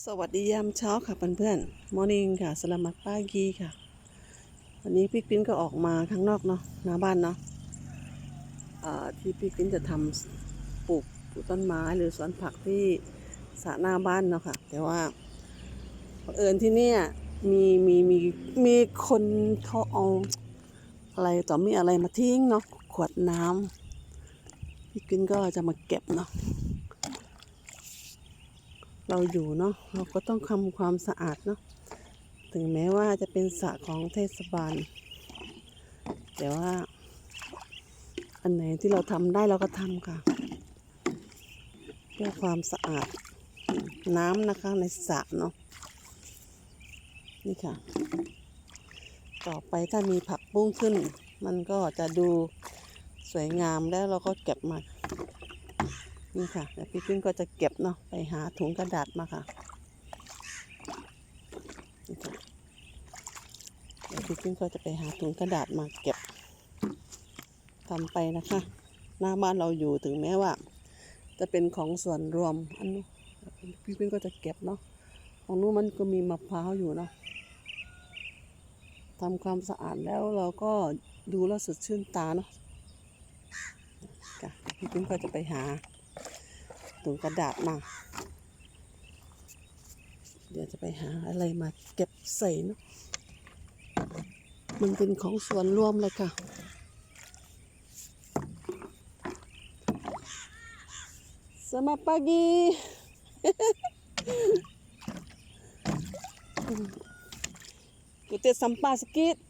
สวัสดียามเช้าค่ะเพื่อนๆมอร์นิ่งค่ะสลามัดป้ากีค่ะ วันนี้พี่ปิ้นก็ออกมาข้างนอกเนาะหน้าบ้านเนาะเอ่อที่พี่ปิ้นจะทำปลูกปลูกต้นไม้หรือสวนผักที่สระหน้าบ้านเนาะค่ะ แต่ว่าเอิญที่เนี่ยมีมีมีมีคนเขาเอาอะไรต่อมีอะไรมาทิ้งเนาะขวดน้ำพี่ปิ้นก็จะมาเก็บเนาะ เราอยู่เนาะเราก็ต้องทำความสะอาดเนาะถึงแม้ว่าจะเป็นสระของเทศบาล แต่ว่า อันไหนที่เราทำได้เราก็ทำค่ะ เพื่อความสะอาดน้ำนะคะในสระเนาะนี่ค่ะ ต่อไปถ้ามีผักบุ้งขึ้น มันก็จะดูสวยงามแล้วเราก็เก็บมา นี่ค่ะเดี๋ยวพี่ปิ้งก็จะเก็บเนาะไปหาถุงกระดาษมาค่ะนี่ค่ะเดี๋ยวพี่ปิ้งก็จะไปหาถุงกระดาษมาเก็บทำไปนะคะ หน้าบ้านเราอยู่ถึงแม้ว่า จะเป็นของส่วนรวมอันนู้นพี่ปิ้งก็จะเก็บเนาะของนู้นมันก็มีมะพร้าวอยู่เนาะทำความสะอาดแล้วเราก็ดูแล้วสดชื่นตาเนาะพี่ปิ้งก็จะไปหา ถุงกระดาษมาเดี๋ยวจะไปหาอะไรมาเก็บใส่นะมันเป็นของส่วนรวมเลยค่ะ Selamat pagi. Kutip sampah sikit.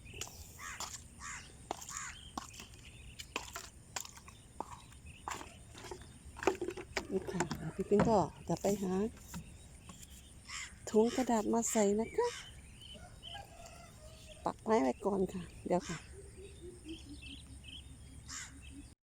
นี่ค่ะพี่ปิ้งก็จะไปหา ถุงกระดาษมาใส่นะคะ ปักไม้ไว้ก่อนค่ะ เดี๋ยวค่ะ